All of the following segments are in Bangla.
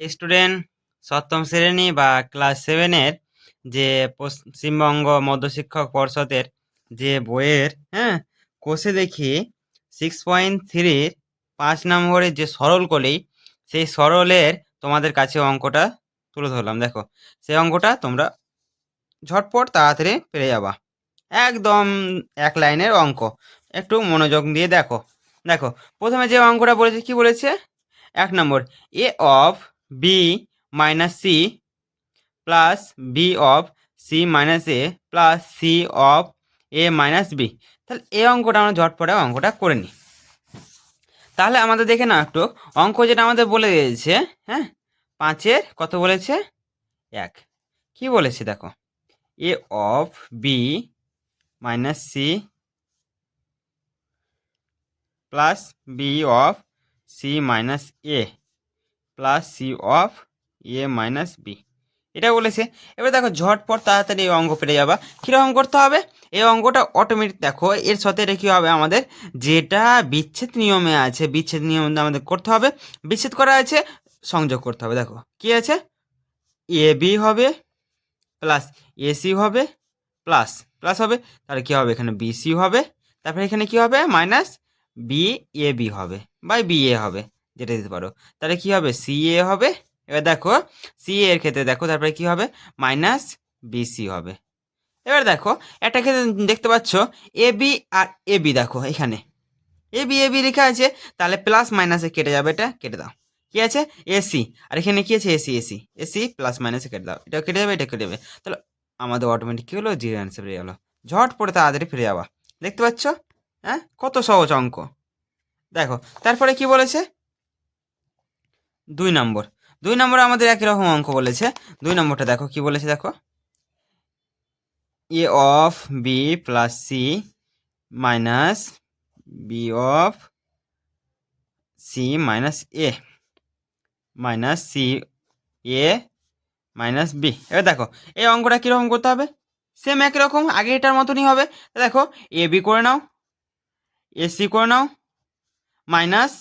স্টুডেন্ট সপ্তম শ্রেণি বা ক্লাস সেভেনের যে পশ্চিমবঙ্গ মধ্যশিক্ষক পর্ষদের যে বইয়ের হ্যাঁ কোষে দেখি সিক্স পয়েন্ট থ্রির পাঁচ নম্বরের যে সরল কলি, সেই সরলের তোমাদের কাছে অঙ্কটা তুলে ধরলাম। দেখো সেই অঙ্কটা তোমরা ঝটপট তাড়াতাড়ি পেরে যাবা। একদম এক লাইনের অঙ্ক। একটু মনোযোগ দিয়ে দেখো। দেখো, প্রথমে যে অঙ্কটা বলেছে, কি বলেছে? এক নম্বর A of B minus C plus B of C minus A plus C of A minus B তাহলে এই অঙ্কটা আমরা ঝটপটে অঙ্কটা করে নিই। তাহলে আমাদের দেখে না একটু। অঙ্ক যেটা আমাদের বলে দিয়েছে হ্যাঁ? পাঁচের কত বলেছে? এক। কি বলেছে দেখো? A of B minus C plus B of C minus A plus C of A minus B এটা বলেছে। এবার দেখো ঝটপট তাড়াতাড়ি এই অঙ্ক পেরে যাবা। কীরকম করতে হবে? এই অঙ্কটা অটোমেটিক দেখো, এর সাথে এটা কী হবে? আমাদের যেটা বিচ্ছেদ নিয়মে আছে, বিচ্ছেদ নিয়ম আমাদের করতে হবে। বিচ্ছেদ করা আছে, সংযোগ করতে হবে। দেখো, কী আছে? এ বি হবে প্লাস এসি হবে প্লাস প্লাস হবে। তাহলে কী হবে? এখানে বিসি হবে। তারপরে এখানে কী হবে? মাইনাস বি এ বি হবে বা বি এ হবে। যেটা দিতে পারো। তাহলে কী হবে? সি এ হবে। এবার দেখো সি এর ক্ষেত্রে দেখো, তারপরে কী হবে? মাইনাস বিসি হবে। এবার দেখো, একটা ক্ষেত্রে দেখতে পাচ্ছ A B R A B দেখো এখানে। এ বি এ বি লেখা আছে, তাহলে প্লাস মাইনাসে কেটে যাবে, এটা কেটে দাও। কি আছে? এসি আর এখানে কি আছে? এসি এসি এসি প্লাস মাইনাসে কেটে দাও। এটা কেটে যাবে এটা কেটে যাবে। তাহলে আমাদের অটোমেটিক কী হলো? জিরো অ্যান্সার বেরিয়ে গেলো। ঝট পড়ে তাড়াতাড়ি ফিরে যাওয়া। দেখতে পাচ্ছ? হ্যাঁ? কত সহজ অঙ্ক। দেখো, তারপরে কি বলেছে? দুই নম্বর। দুই নম্বরে আমাদের একই রকম অঙ্ক বলেছে। দুই নম্বরটা দেখো, কি বলেছে দেখো? A of B plus C minus B of C minus A minus C A minus B. এবার দেখো, এই অঙ্কটা কীরকম করতে হবে? সেম একই রকম, আগে এটার মতনই হবে। দেখো, এ বি করে নাও, এ সি করে নাও, মাইনাস,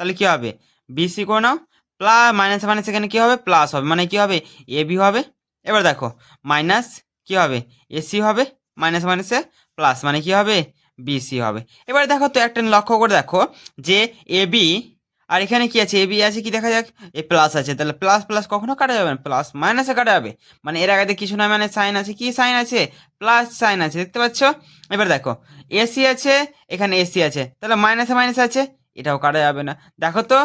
তাহলে কী হবে? বিসি করে নাও প্লাস মাইনাস মাইনাস এখানে কী হবে? প্লাস হবে। মানে কী হবে? এ বি হবে। এবার দেখো, মাইনাস কী হবে? এসি হবে। মাইনাস মাইনাসে প্লাস। মানে কী হবে? বিসি হবে। এবার দেখো তো একটা লক্ষ্য করে দেখো যে এ বি, আর এখানে কি আছে? এ বি আছে কি? দেখা যাক। এ প্লাস আছে। তাহলে প্লাস প্লাস কখনো কাটা যাবে না। প্লাস মাইনাসে কাটা যাবে। মানে এর আগে কিছু নয়। মানে সাইন আছে কি? সাইন আছে। প্লাস সাইন আছে। দেখতে পাচ্ছ? এবার দেখো এসি আছে, এখানে এসি আছে। তাহলে মাইনাসে মাইনাস আছে। এটাও কাটা যাবে না। দেখো তো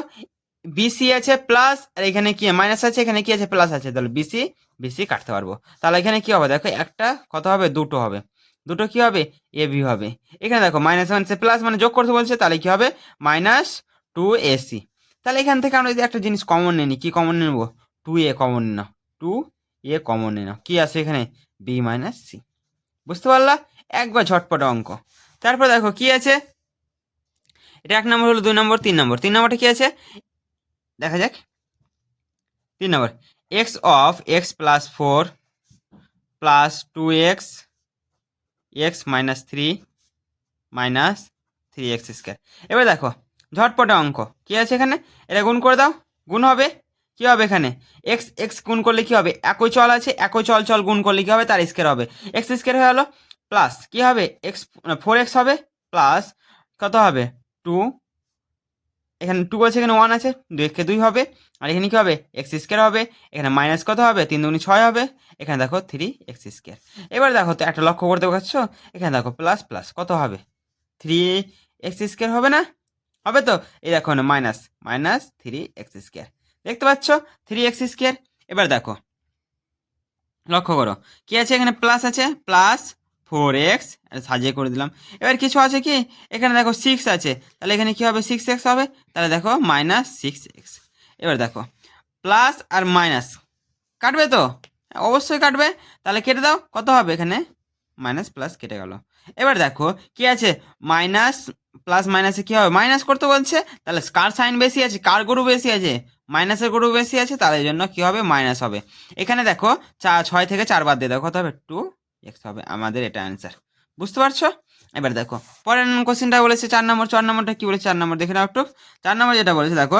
বিসি আছে প্লাস আর এখানে কি মাইনাস আছে, এখানে কি আছে প্লাস আছে? তাহলে বিসি বিসি কাটতে পারব। তাহলে এখানে কি হবে? দেখো একটা কত হবে? দুটো হবে। দুটো কি হবে? এ বি হবে। এখানে দেখো মাইনাস মাইনাসে প্লাস মানে যোগ করতে বলছে, তাহলে কি হবে? মাইনাস টু এসি তাহলে এখান থেকে আমরা যদি একটা জিনিস কমন নিই, কি কমন নেব? টু এ কমন নাও। টু এ কমন নাও। কী আছে এখানে? বি মাইনাস সি বুঝতে পারলা? একবার ঝটপট অঙ্ক। তারপর দেখো কি আছে? এটা এক নম্বর হলো, দুই নম্বর, তিন নম্বর। তিন নম্বরটা কি আছে? দেখা যাক। তিন নম্বর X of X plus four plus two X X minus three minus three X square এবার দেখো, ঝটপটে অঙ্ক, কি আছে এখানে? এটা গুণ করে দাও, গুণ হবে, কি হবে এখানে? এক্স এক্স গুণ করলে কি হবে? একই চল আছে, একই চল চল গুণ করলে কি হবে? তার স্কোয়ার হবে। এক্স স্কোয়ার হয়ে গেলো প্লাস কি হবে? এক্স ফোর এক্স হবে প্লাস কত হবে? টু এখানে টু আছে এখানে ওয়ান আছে দুইকে দুই হবে, আর এখানে কী হবে? এক্স স্কোয়ার হবে, এখানে মাইনাস কত হবে? তিন দুগুনি ছয় হবে, এখানে দেখো থ্রি এক্স স্কোয়ার এবার দেখো, তো একটা লক্ষ্য করতে পারছ এখানে দেখো প্লাস প্লাস কত হবে? থ্রি এক্স স্কোয়ার হবে না? হবে তো? এই দেখো না minus minus three X square দেখতে পাচ্ছ? থ্রি এক্স স্কোয়ার এবার দেখো, লক্ষ্য করো, কী আছে এখানে? প্লাস আছে প্লাস ফোর এক্স সাজিয়ে করে দিলাম। এবার কিছু আছে কি? এখানে দেখো সিক্স আছে। তাহলে এখানে কি হবে? সিক্স এক্স হবে। তাহলে দেখো মাইনাস সিক্স এক্স এবার দেখো প্লাস আর মাইনাস কাটবে তো? অবশ্যই কাটবে। তাহলে কেটে দাও, কত হবে এখানে? মাইনাস প্লাস কেটে গেল। এবার দেখো, কি আছে? মাইনাস প্লাস মাইনাসে কী হবে? মাইনাস করতে বলছে। তাহলে কার সাইন বেশি আছে কার গরু বেশি আছে। মাইনাসের গরু বেশি আছে তার জন্য কী হবে? মাইনাস হবে। এখানে দেখো চা ছয় থেকে চার বাদ দিয়ে দেখো কত হবে? টু এক্স হবে আমাদের এটা অ্যান্সার বুঝতে পারছ? এবার দেখো, পরের কোশ্চেনটা বলেছে চার নম্বর চার নম্বরটা কী বলেছে? চার নম্বর, দেখে নাও একটু। চার নম্বর যেটা বলেছে, দেখো।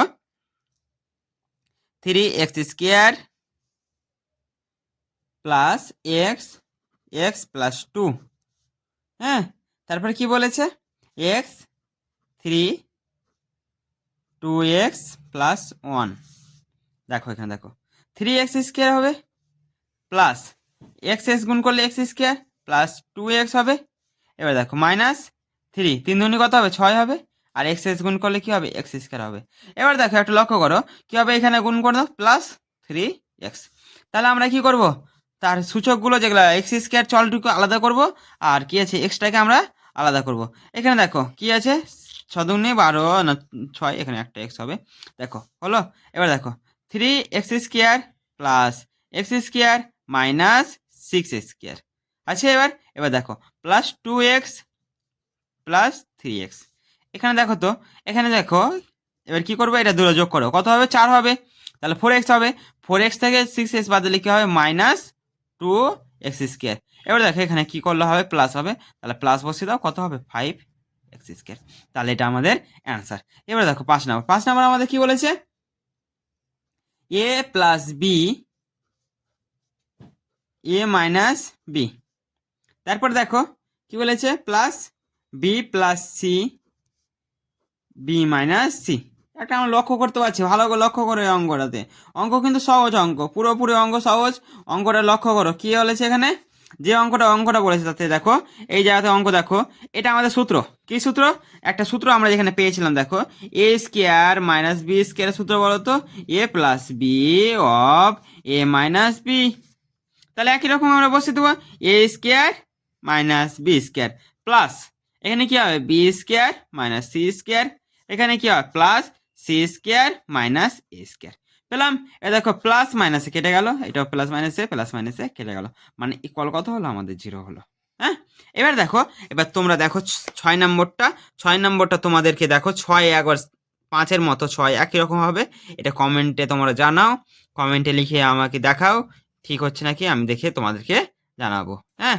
Three X square plus X X plus two হ্যাঁ তারপরে কি বলেছে? X three two X plus one দেখো এখানে দেখো। থ্রি এক্স স্কোয়ার হবে প্লাস এক্স এক্স গুণ করলে X square plus two X হবে। এবার দেখো মাইনাস থ্রি তিন দুনি কত হবে? ছয় হবে। আর এক্স এক্স গুণ করলে কি হবে? এক্স স্কোয়ার হবে। এবার দেখো, একটু লক্ষ্য করো, কি হবে এখানে গুণ করে দাও? প্লাস থ্রি এক্স তাহলে আমরা কি করব? তার সূচকগুলো যেগুলো এক্স স্কোয়ার চলটুকু আলাদা করব, আর কি আছে? এক্সটাকে আমরা আলাদা করব। এখানে দেখো, কি আছে? ছদুনি বারো, না, ছয়, এখানে একটা এক্স হবে। দেখো, হলো? এবার দেখো three X square plus X square minus six square. আছে এবার এবার দেখো plus two X plus three X এখানে দেখো তো, এখানে দেখো, এবার কি করব, এটা দুটো যোগ করো। কত হবে? চার হবে। তাহলে ফোর এক্স হবে। ফোর এক্স থেকে সিক্স এক্স বাদ দিলে কি হবে? Minus two X square. এবার দেখো, এখানে কি করলে হবে? প্লাস হবে। তাহলে প্লাস বসিয়ে দাও, কত হবে? Five X square. তাহলে এটা আমাদের অ্যান্সার এবার দেখো, পাঁচ নাম্বার পাঁচ নাম্বার আমাদের কি বলেছে? A plus B A minus B তারপর দেখো, কি বলেছে? Plus B plus C B minus C একটা আমরা লক্ষ্য করতে পারছি, ভালো করে লক্ষ্য করো এই অঙ্কটাতে। অঙ্ক কিন্তু সহজ অঙ্ক, পুরোপুরি অঙ্ক সহজ। অঙ্কটা লক্ষ্য করো, কি বলেছে এখানে? যে অঙ্কটা অঙ্কটা বলেছে তাতে দেখো, এই জায়গাতে অঙ্ক দেখো, এটা আমাদের সূত্র। কি সূত্র? একটা সূত্র আমরা যেখানে পেয়েছিলাম, দেখো A square minus B square সূত্র বলো তো? A plus B of A minus B তাহলে একই রকম আমরা বসে দেবো A square minus B square plus এখানে কি হবে? B square minus C square এখানে কি হবে? Plus C square minus A square পেলাম? এ দেখো প্লাস মাইনাসে কেটে গেল। এটাও প্লাস মাইনাসে প্লাস মাইনাসে কেটে গেল। মানে ইকুয়াল কত হলো? আমাদের জিরো হলো। হ্যাঁ? এবার দেখো, এবার তোমরা দেখো ছয় নম্বরটা। ছয় নম্বরটা তোমাদেরকে দেখো, ছয় একবার পাঁচের মতো ছয় একই রকম হবে। এটা কমেন্টে তোমরা জানাও। কমেন্টে লিখে আমাকে দেখাও ঠিক হচ্ছে নাকি? আমি দেখে তোমাদেরকে জানাব হ্যাঁ?